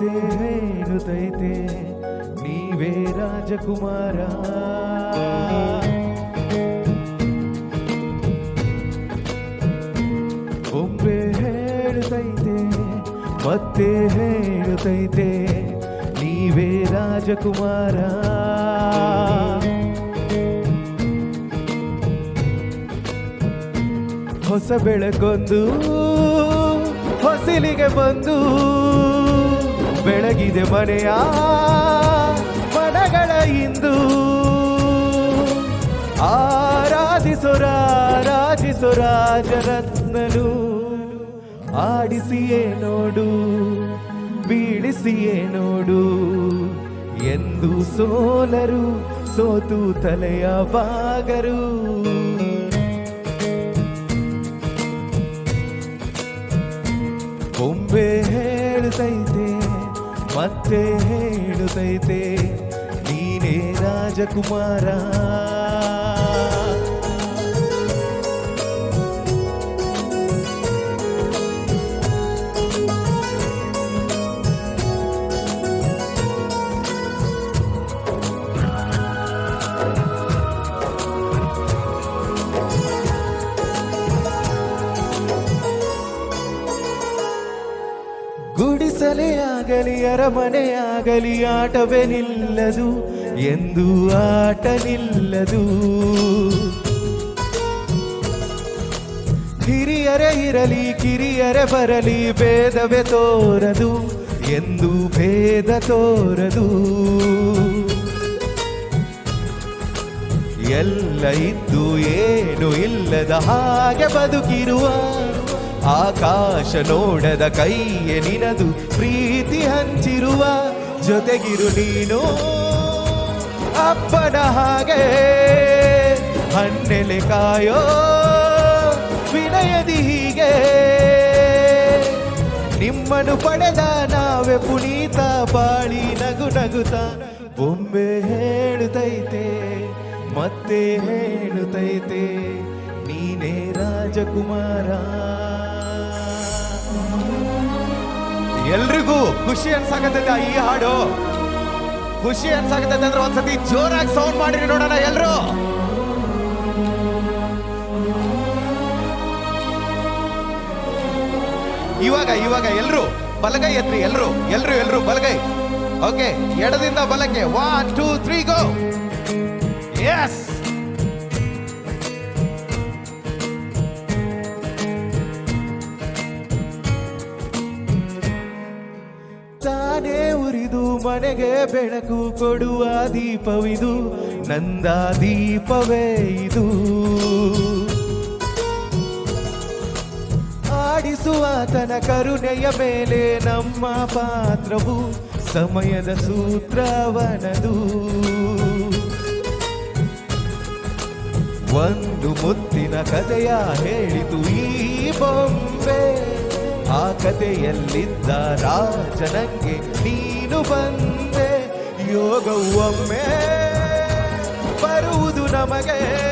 ಮತ್ತೆ ಹೇಳುತ್ತೈತೆ ನೀವೇ ರಾಜಕುಮಾರ. ಒಬ್ಬೆ ಹೇಳುತ್ತೈತೆ ಮತ್ತೆ ಹೇಳುತ್ತೈತೆ ನೀವೇ ರಾಜಕುಮಾರ. ಹೊಸ ಬೆಳಕೊಂದು ಹೊಸಿಲಿಗೆ ಬಂದು ಬೆಳಗಿದೆ ಮನೆಯ? ಮನಗಳ ಇಂದು ರಾಜಿಸುರ ರಾಜರತ್ನನು ಆಡಿಸಿಯೇ ನೋಡು, ಬೀಳಿಸಿಯೇ ನೋಡು. ಎಂದು ಸೋಲರು, ಸೋತು ತಲೆಯ ಬಾಗರು. ಕೊಂಬೆ ಹೇಳುತ್ತೈತೆ ಮತ್ತೆ ಹೇಳುತ್ತೈತೆ ನೀನೇ ರಾಜಕುಮಾರ. ಗುಡಿಸಲೇ ಆಗಲಿ, ಅರಮನೆಯಾಗಲಿ ಆಟವೇ ನಿಲ್ಲದು ಎಂದು ಆಟ ನಿಲ್ಲದು ಹಿರಿಯರೇ ಇರಲಿ, ಕಿರಿಯರೆ ಬರಲಿ, ಭೇದವೇ ತೋರದು, ಎಂದು ಭೇದ ತೋರದು. ಎಲ್ಲ ಇದ್ದು, ಏನು ಇಲ್ಲದ ಹಾಗೆ ಬದುಕಿರುವ ಆಕಾಶ ನೋಡದ ಕೈಯೇ ನಿನದು ಪ್ರೀತಿ ಹಂಚಿರುವ ಜೊತೆಗಿರು ನೀನು. ಅಪ್ಪನ ಹಾಗೆ ಹಣ್ಣೆಲೆ ಕಾಯೋ ವಿನಯದಿ ಹೀಗೆ. ನಿಮ್ಮನ್ನು ಪಡೆದ ನಾವೇ ಪುನೀತ ಬಾಳಿ ನಗು ನಗುತ ಬೊಂಬೆ ಹೇಳುತ್ತೈತೆ, ಮತ್ತೆ ಹೇಳುತ್ತೈತೆ, ನೀನೇ ರಾಜಕುಮಾರ. ಎಲ್ರಿಗೂ ಖುಷಿ ಅನ್ಸಾಕತ್ತೈತೆ ಈ ಹಾಡು. ಖುಷಿ ಅನ್ಸಾಕತ್ತೈತೆ ಅಂದ್ರೆ ಒಂದ್ಸತಿ ಜೋರಾಗಿ ಸೌಂಡ್ ಮಾಡಿರಿ ನೋಡೋಣ ಎಲ್ರು. ಇವಾಗ ಇವಾಗ ಎಲ್ರು, ಬಲಗೈ ಎತ್ರಿ, ಎಲ್ರು ಎಲ್ರು ಎಲ್ರು, ಬಲಗೈ. ಓಕೆ ಎಡದಿಂದ ಬಲಕ್ಕೆ one two three go yes ಮನೆಗೆ ಬೆಳಕು ಕೊಡುವ ದೀಪವಿದು ನಂದ ದೀಪವೇ ಇದು. ಆಡಿಸುವ ತನ ಕರುಣೆಯ ಮೇಲೆ ನಮ್ಮ ಪಾತ್ರವು ಸಮಯದ ಸೂತ್ರವನದು. ಒಂದು ಮುತ್ತಿನ ಕಥೆಯ ಹೇಳಿತು ಈ ಬೊಂಬೆ. ಆ ಕಥೆಯಲ್ಲಿದ್ದ ರಾಜನಂಗೆ ನೀನು ಬಂದೆ ಯೋಗವು ಒಮ್ಮೆ ಬರುವುದು ನಮಗೆ.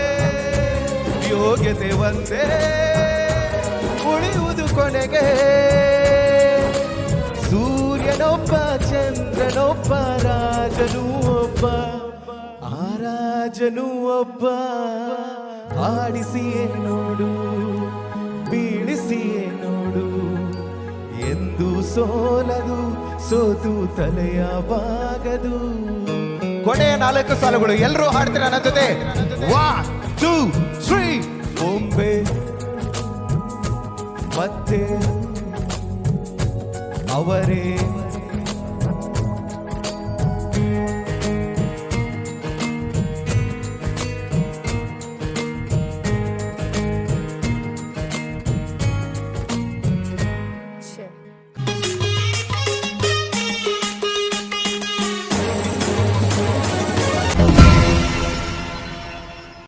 ಯೋಗ್ಯತೆ ಒಂದೇ, ಉಳಿಯುವುದು ಕೊನೆಗೆ. ಸೂರ್ಯನೊಬ್ಬ, ಚಂದ್ರನೊಬ್ಬ, ರಾಜನು ಒಬ್ಬ, ಆ ರಾಜನು ಒಬ್ಬ. ಆಡಿಸಿಯೇ ನೋಡು. ಬೀಳಿಸಿಯೇ ನೋಡು. ಎಂದು ಸೋಲದು, ಸೋತು ತಲೆಯ ಬಾಗದು. ಕೊನೆಯ ನಾಲ್ಕು ಸಾಲುಗಳು. ಎಲ್ಲರೂ ಹಾಡ್ತೀರ ನನ್ನ ಜೊತೆ? ಒನ್ ಟೂ ತ್ರೀ ಬೊಂಬೆ ಮತ್ತೆ ಅವರೇ